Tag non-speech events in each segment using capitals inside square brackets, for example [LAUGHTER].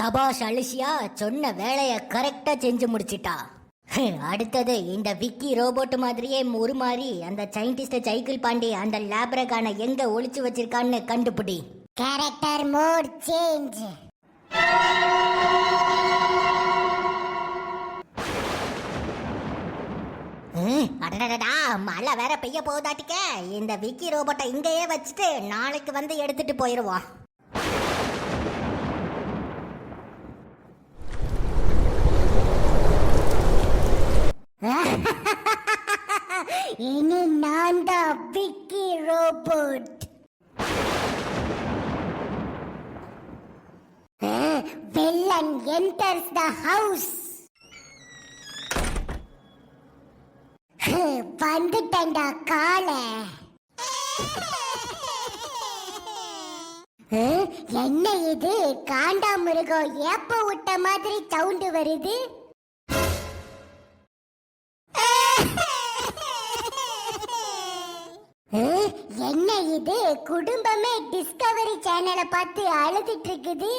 சபாஷ் அலிஷியா சொன்ன வேலைய கரெக்டா செஞ்சு முடிச்சிட்டா. அடுத்தது இந்த விக்கி ரோபோட் மாதிரியே உருமாறி அந்த சயின்டிஸ்ட் சைக்கிள் பாண்டி அந்த லேப்ரகான எங்க ஒளிச்சு வச்சிருக்கான்னு கண்டுபிடி. Character mode change. ஹம், அடடடடா மழை வேற பெய்ய போகுதாட்டிக்க. இந்த விக்கி ரோபோட்டை இங்கேயே வச்சுட்டு நாளைக்கு வந்து எடுத்துட்டு போயிருவோம் இனி நான் தான் Vicky robot. Villain enters the house வந்துட்டேன்டா காலை என்ன இது? காண்டாமிருகம் ஏப்ப விட்ட மாதிரி சவுண்டு வருது? என்ன இது? குடும்பமே டிஸ்கவரி சேனலை பார்த்து அழுதுட்டு இருக்குது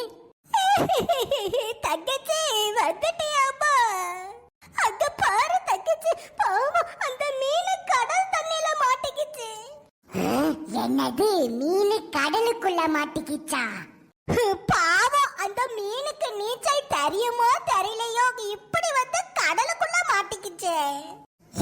தங்கச்சி வந்துட்டியாமா அங்க பாரு தங்கச்சி. பாவம் அந்த மீன் கடல் தண்ணில மாட்டிக்கிச்சு. என்னது? மீன் கடலுக்குள்ள மாட்டிக்கிச்சா? பாவம் அந்த மீனுக்கு நீச்சல் தெரியுமோ தெரியலையோ இப்படி வந்து கடலுக்குள்ள மாட்டிக்கிச்சே.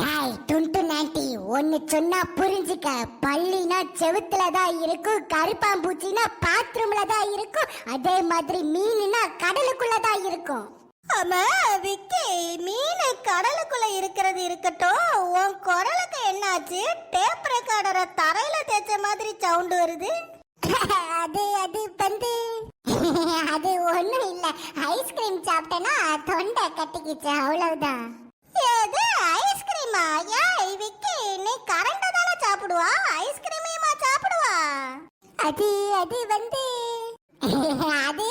ஏய் டுண்டு நாட்டி ஒன்னு சொன்னா புரிஞ்சுக்க. பள்ளினா செவுத்துல தான் இருக்கும் கருப்பாம்பூச்சினா பாத்ரூம்ல தான் இருக்கும் அதே மாதிரி மீனுனா கடலுக்குள்ள தான் இருக்கும். ஆமா விக்கி மீன் கடலுக்குள்ள இருக்கிறது இருக்கட்டும். உன் குரலுக்கு என்னாச்சு? டேப் ரெக்கார்டரை தரையில தேய்ச்ச மாதிரி சவுண்ட் வருது. [LAUGHS] அது அது [LAUGHS] அது ஒண்ணும் இல்ல. ஐஸ்கிரீம் சாப்பிட்டேனா தொண்டை கட்டிக்கிச்சு அவ்வளவுதான். ஏது? ஐஸ்கிரீமா ஏய் விக்கி நீ கரண்ட் தானே சாப்பிடுவா? ஐஸ்கிரீமையுமா சாப்பிடுவா? அது அது வந்து [LAUGHS] அது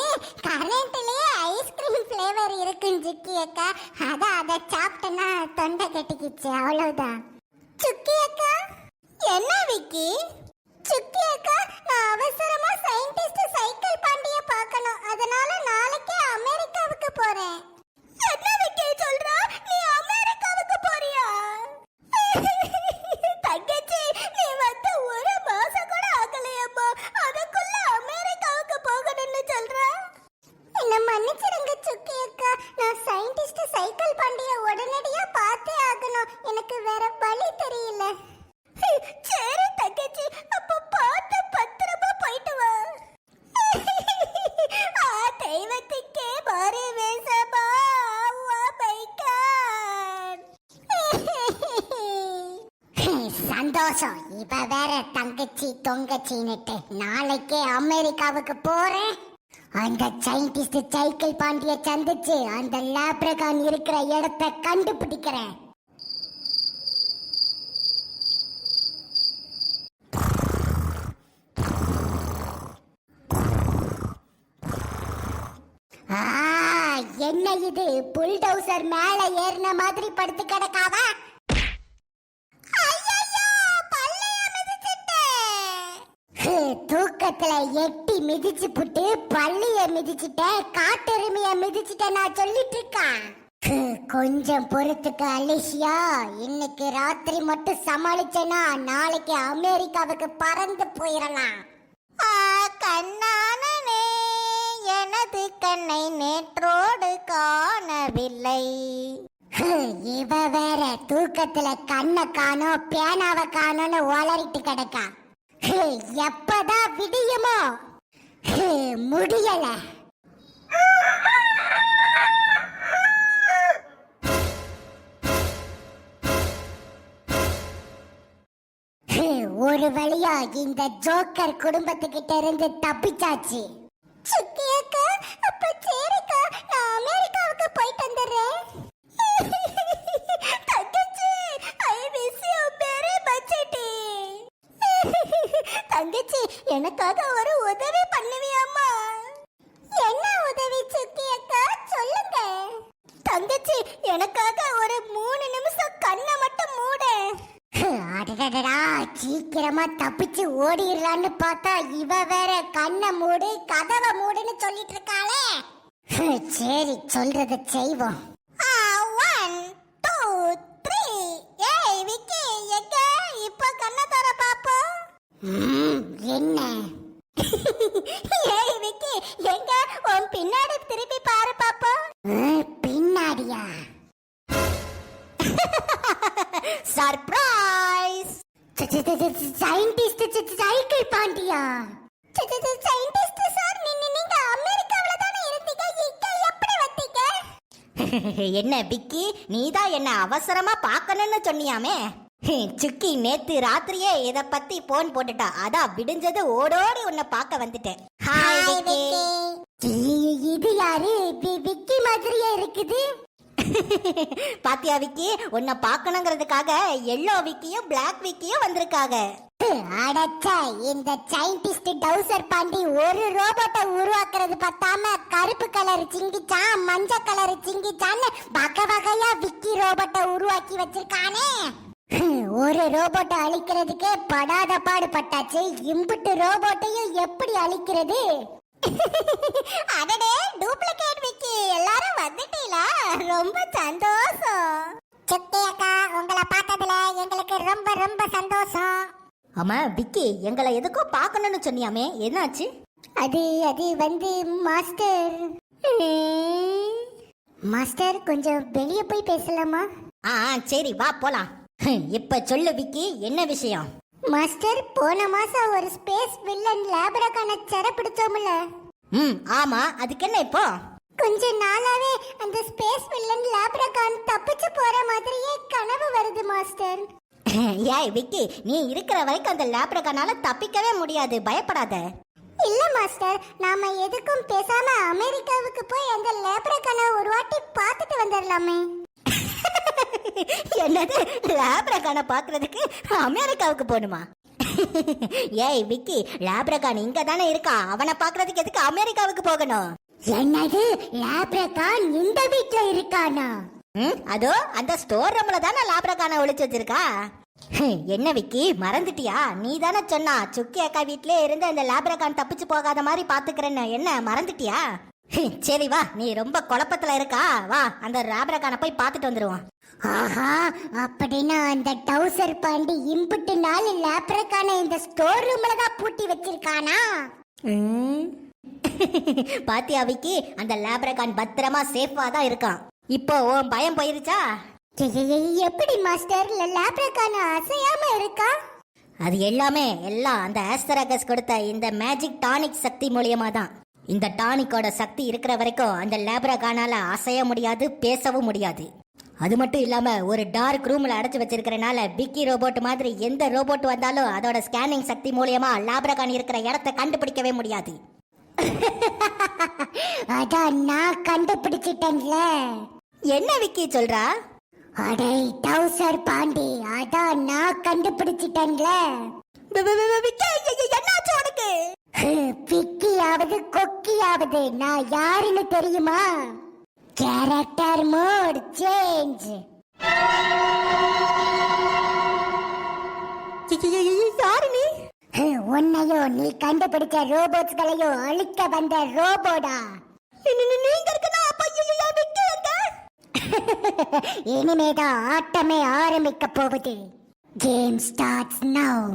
கரண்ட்லயே ஐஸ்கிரீம் ஃப்ளேவர் இருக்கும் ஜிக்கி அக்கா. அதான் அதை சாப்பிட்டேன்னா தொண்டை கட்டிக்கிச்சு அவ்வளவுதான். சுக்கி அக்கா என்ன விக்கி? சுக்கி அக்கா நான் அவசரமா சயின்டிஸ்ட் சைக்கிள் பாண்டிய பார்க்கணும். அதனால நாளைக்கே அமெரிக்காவுக்கு போறேன். சந்தோஷம். இவ வேற தங்கச்சி தொங்கச்சின்னுட்டு. நாளைக்கே அமெரிக்காவுக்கு போறேன். அந்த சயின்டிஸ்ட் சைக்கிள் பாண்டிய சந்திச்சு அந்த லேப்ரகான் இருக்கிற இடத்த கண்டுபிடிக்கிறேன். என்ன இது? புல்டோசர் மேல ஏறின மாதிரி படுத்து கிடக்காவா? தூக்கத்துல எட்டி மிதிச்சு புட்டு பள்ளிய மிதிச்சிட்டேன் காட்டெருமைய மிதிச்சுட்ட நான் சொல்லிட்டு இருக்கேன். கொஞ்சம் பொறுத்துக்க அலிஷியா இன்னைக்கு ராத்திரி மட்டும் சமாளிச்சேனா நாளைக்கு அமெரிக்காவுக்கு பறந்து போயிடலாம். கண்ணானே எனது கண்ணை நேற்றோடு காணவில்லை. ஹு, இவ வேற தூக்கத்துல கண்ணை காணும் பேனாவை காணும்னு ஒளரிட்டு கிடக்கா. எப்பதான் விடியுமோ? முடியல. ஒரு வழியா இந்த ஜோக்கர் குடும்பத்துக்கிட்ட இருந்து தப்பிச்சாச்சு. சுத்திய எனக்காக ஒரு உதவி பண்ணுவியாமா என்ன உதவி சுத்தி அக்கா? சொல்லுங்க. தங்கச்சி எனக்காக ஒரு மூணு நிமிஷம் கண்ணை மட்டும் மூடு. அடடடடா சீக்கிரமா தப்பிச்சு ஓடிடலான்னு பார்த்தா இவ வேற கண்ணை மூடு கதவை மூடுன்னு சொல்லிட்டு இருக்காளே. சரி சொல்றத செய்வோம். ஏய் விக்கி எங்க? இப்ப கண்ண தர பாப்போம். Surprise scientist cycle Pandiya? Scientist sir நீங்க அமெரிக்காவுல தானே இருந்தீங்க இங்க எப்படி வந்தீங்க? என்ன பிக்கி நீதான் என்ன அவசரமா பார்க்கணும்னு சொன்னியாமே? சுக்கி நேத்து ராத்திரியே இத பத்தி போன் போட்டுட்டா. அதான் விடிஞ்சது ஓடோடி உன்னை பார்க்க வந்துட்டேன். ஹாய் இது யாரு? விக்கி மாதிரியே இருக்குது. பாத்தியா விக்கி உன்னை பார்க்கணுங்கிறதுக்காக எல்லோ விக்கியும் பிளாக் விக்கியும் வந்திருக்காங்க அடச்சா இந்த சயின்டிஸ்ட் டவுசர் பாண்டி ஒரு ரோபோட்டை உருவாக்குறது பத்தாம கருப்பு கலர் சிங்கிச்சான் மஞ்சள் கலர் சிங்கிச்சான்னு வகை வகையா விக்கி ரோபோட்டை உருவாக்கி வச்சிருக்கானே. ஒரு ரோபோட்டை அழிக்கிறதுக்கே படாத பாடு பட்டாச்சு இம்புட்டு ரோபோட்டையும் எப்படி அழிக்கிறது? [LAUGHS] அடடே டூப்ளிகேட் விக்கி. எல்லாரும் வந்துட்டீங்களா? ரொம்ப சந்தோஷம். சுத்தி அக்கா உங்களை பார்த்ததுல எங்களுக்கு ரொம்ப ரொம்ப சந்தோஷம். ஆமா விக்கி எங்களை எதுக்கோ பார்க்கணும்னு சொன்னியாமே. என்னாச்சு? அது அது வந்து மாஸ்டர். மாஸ்டர் கொஞ்சம் வெளியே போய் பேசலாமா? ஆ ஆ, சரி வா போலாம். இப்ப சொல்லு விக்கி என்ன விஷயம்? மாஸ்டர் போன மாசம் ஒரு ஸ்பேஸ் வில்லன் லேபரக்கான செர பிடிச்சோம்ல ம் ஆமா அதுக்கு என்ன இப்போ? கொஞ்ச நாளாவே அந்த ஸ்பேஸ் வில்லன் லேபரக்கான் தப்பிச்சு போற மாதிரியே கனவு வருது மாஸ்டர் [LAUGHS] ஏய் விக்கி நீ இருக்கிற வரைக்கும் அந்த லேப்ரகானால தப்பிக்கவே முடியாது. பயப்படாத. இல்ல மாஸ்டர் நாம எதுக்கும் பேசாம அமெரிக்காவுக்கு போய் அந்த லேபரக்கான ஒரு வாட்டி பார்த்துட்டு வந்துடலாமே [LAUGHS] என்னது? லேப்ரகானை பார்க்கிறதுக்கு அமெரிக்காவுக்கு போகணுமா? [LAUGHS] ஏய் விக்கி லேப்ரகான் இங்க தானே இருக்கான் அவனை பார்க்கிறதுக்கு எதுக்கு அமெரிக்காவுக்கு போகணும்? என்னது? லேபரக்கான் இந்த வீட்ல இருக்கானா? ம் அதோ அந்த ஸ்டோர் ரூம்ல தானே லேப்ரகானை ஒளிச்சு வச்சிருக்கா? என்ன விக்கி மறந்துட்டியா? நீ தானே சொன்னா சுக்கி அக்கா வீட்லயே இருந்து அந்த லேப்ரகான் தப்பிச்சு போகாத மாதிரி பாத்துக்கிறேன்னு என்ன மறந்துட்டியா? சரி வா நீ ரொம்ப குழப்பத்துல இருக்கா? வா அந்த லேப்ரகானை போய் பார்த்துட்டு வந்துருவோம். ஆஹா அப்படின்னா அந்த டவுசர் பாண்டி இம்புட்டு நாள் லேப்ரக்கான இந்த ஸ்டோர் ரூம்ல தான் பூட்டி வச்சிருக்கானா? ம். [LAUGHS] பாத்தியா விக்கி அந்த லேப்ரகான் பத்திரமா சேஃபா தான் இருக்கான். இப்போ உன் பயம் போயிருச்சா? எப்படி மாஸ்டர்? லேப்ரக்கான அசையாம இருக்கா? அது எல்லாமே எல்லாம் அந்த ஆஸ்தராகஸ் கொடுத்த இந்த மேஜிக் டானிக் சக்தி மூலியமா தான். இந்த டானிக்கோட சக்தி இருக்கிற வரைக்கும் அந்த லேப்ரகானால அசைய முடியாது பேசவும் முடியாது. அது மட்டும் இல்லாம ஒரு டார்க் ரூம்ல அடைச்சு வச்சிருக்கிறனால பிக்கி ரோபோட் மாதிரி எந்த ரோபோட் வந்தாலும் அதோட ஸ்கேனிங் சக்தி மூலியமா லேப்ரகான் இருக்கிற இடத்த கண்டுபிடிக்கவே முடியாது. [LAUGHS] அதான் நான் கண்டுபிடிச்சிட்டேன்ல. என்ன விக்கி சொல்றா? அடே டவுசர் பாண்டி அதான் நான் கண்டுபிடிச்சிட்டேன்ல. என்னாச்சு உனக்கு? பிக்கியாவது கொக்கியாவது நான் யாருன்னு தெரியுமா? கேரக்டர் மோட் சேஞ்ச் நீ? உன்னையும் நீ கண்டுபிடிச்ச ரோபோட்ஸ்களையும் அழிக்க வந்த ரோபோடா. நீங்க இனிமேதான் ஆட்டமே ஆரம்பிக்க போகுது. Game starts now